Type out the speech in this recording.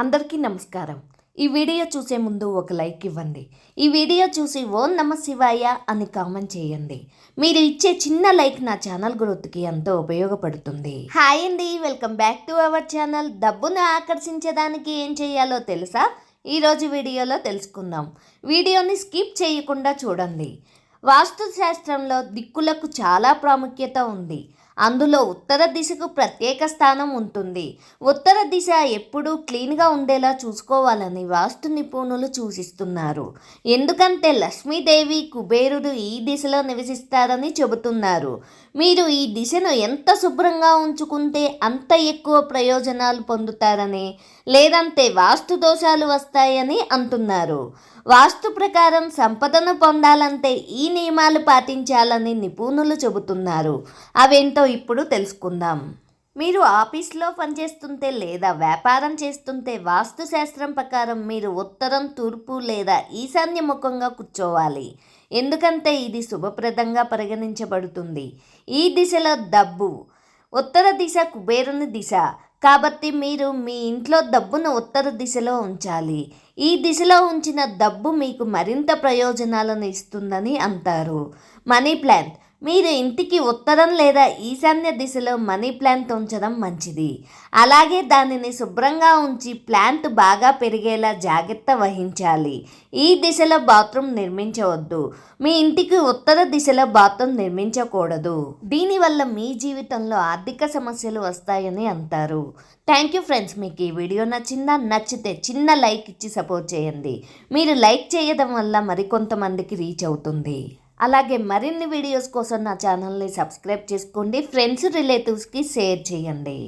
అందరికీ నమస్కారం. ఈ వీడియో చూసే ముందు ఒక లైక్ ఇవ్వండి. ఈ వీడియో చూసి ఓం నమ శివాయ అని కామెంట్ చేయండి. మీరు ఇచ్చే చిన్న లైక్ నా ఛానల్ గ్రోత్కి ఎంతో ఉపయోగపడుతుంది. హాయ్ అండి welcome back to our channel. డబ్బును ఆకర్షించడానికి ఏం చేయాలో తెలుసా? ఈరోజు వీడియోలో తెలుసుకుందాం. వీడియోని స్కిప్ చేయకుండా చూడండి. వాస్తుశాస్త్రంలో దిక్కులకు చాలా ప్రాముఖ్యత ఉంది. అందులో ఉత్తర దిశకు ప్రత్యేక స్థానం ఉంటుంది. ఉత్తర దిశ ఎప్పుడూ క్లీన్గా ఉండేలా చూసుకోవాలని వాస్తు నిపుణులు సూచిస్తున్నారు. ఎందుకంటే లక్ష్మీదేవి కుబేరుడు ఈ దిశలో నివసిస్తారని చెబుతున్నారు. మీరు ఈ దిశను ఎంత శుభ్రంగా ఉంచుకుంటే అంత ఎక్కువ ప్రయోజనాలు పొందుతారని లేదంటే వాస్తు దోషాలు వస్తాయని అంటున్నారు. వాస్తు ప్రకారం సంపదను పొందాలంటే ఈ నియమాలు పాటించాలని నిపుణులు చెబుతున్నారు. అవేంటో ఇప్పుడు తెలుసుకుందాం. మీరు ఆఫీస్లో పనిచేస్తుంటే లేదా వ్యాపారం చేస్తుంటే వాస్తుశాస్త్రం ప్రకారం మీరు ఉత్తరం తూర్పు లేదా ఈశాన్య ముఖంగా కూర్చోవాలి. ఎందుకంటే ఇది శుభప్రదంగా పరిగణించబడుతుంది. ఈ దిశలో డబ్బు ఉత్తర దిశ కుబేరుని దిశ. కాబట్టి మీరు మీ ఇంట్లో డబ్బును ఉత్తర దిశలో ఉంచాలి. ఈ దిశలో ఉంచిన డబ్బు మీకు మరింత ప్రయోజనాలను ఇస్తుందని అంటారు. మనీ ప్లాంట్ మీరు ఇంటికి ఉత్తరం లేదా ఈశాన్య దిశలో మనీ ప్లాంట్ ఉంచడం మంచిది. అలాగే దానిని శుభ్రంగా ఉంచి ప్లాంట్ బాగా పెరిగేలా జాగ్రత్త వహించాలి. ఈ దిశలో బాత్రూమ్ నిర్మించవద్దు. మీ ఇంటికి ఉత్తర దిశలో బాత్రూమ్ నిర్మించకూడదు. దీనివల్ల మీ జీవితంలో ఆర్థిక సమస్యలు వస్తాయని అంటారు. Thank you friends. మీకు ఈ వీడియో నచ్చిందా? నచ్చితే చిన్న లైక్ ఇచ్చి సపోర్ట్ చేయండి. మీరు లైక్ చేయడం వల్ల మరికొంతమందికి రీచ్ అవుతుంది. అలాగే మరిన్ని వీడియోస్ కోసం నా ఛానల్ని సబ్స్క్రైబ్ చేసుకోండి. ఫ్రెండ్స్ రిలేటివ్స్కి షేర్ చేయండి.